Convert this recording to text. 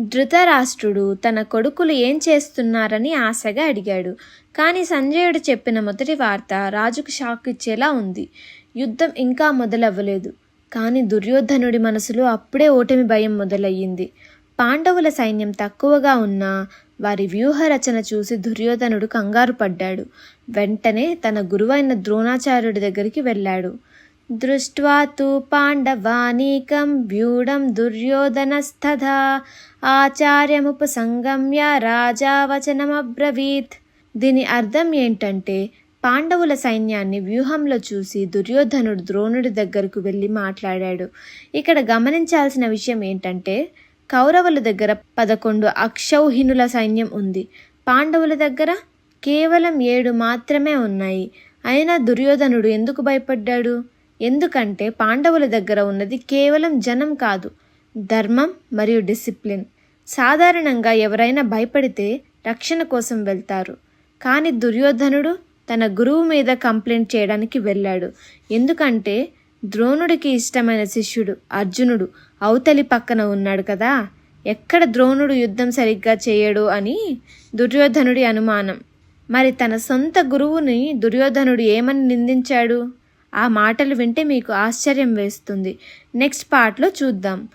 ధృతరాష్ట్రుడు తన కొడుకులు ఏం చేస్తున్నారని ఆశగా అడిగాడు. కానీ సంజయుడు చెప్పిన మొదటి వార్త రాజుకు షాక్ ఇచ్చేలా ఉంది. యుద్ధం ఇంకా మొదలవ్వలేదు. కానీ దుర్యోధనుడి మనసులో అప్పుడే ఓటమి భయం మొదలయ్యింది. పాండవుల సైన్యం తక్కువగా ఉన్నా వారి వ్యూహ రచన చూసి దుర్యోధనుడు కంగారు పడ్డాడు. వెంటనే తన గురువైన ద్రోణాచార్యుడి దగ్గరికి వెళ్ళాడు. దృష్ట్వా తు పాండవానీకం వ్యూఢం దుర్యోధనస్తథా. ఆచార్యముపసంగమ్య రాజా వచనమబ్రవీత్ దీని అర్థం ఏంటంటే పాండవుల సైన్యాన్ని వ్యూహంలో చూసి దుర్యోధనుడు ద్రోణుడి దగ్గరకు వెళ్ళి మాట్లాడాడు. ఇక్కడ గమనించాల్సిన విషయం ఏంటంటే కౌరవుల దగ్గర పదకొండు అక్షౌహినుల సైన్యం ఉంది. పాండవుల దగ్గర కేవలం ఏడు మాత్రమే ఉన్నాయి. అయినా దుర్యోధనుడు ఎందుకు భయపడ్డాడు? ఎందుకంటే పాండవుల దగ్గర ఉన్నది కేవలం జనం కాదు ధర్మం మరియు డిసిప్లిన్. సాధారణంగా ఎవరైనా భయపడితే రక్షణ కోసం వెళ్తారు. కానీ దుర్యోధనుడు తన గురువు మీద కంప్లైంట్ చేయడానికి వెళ్ళాడు. ఎందుకంటే ద్రోణుడికి ఇష్టమైన శిష్యుడు అర్జునుడు అవతలి పక్కన ఉన్నాడు కదా. ఎక్కడ ద్రోణుడు యుద్ధం సరిగ్గా చేయడు అని దుర్యోధనుడి అనుమానం. మరి తన సొంత గురువుని దుర్యోధనుడు ఏమని నిందించాడు? ఆ మాటలు వింటే మీకు ఆశ్చర్యం వేస్తుంది. నెక్స్ట్ పార్ట్లో చూద్దాం.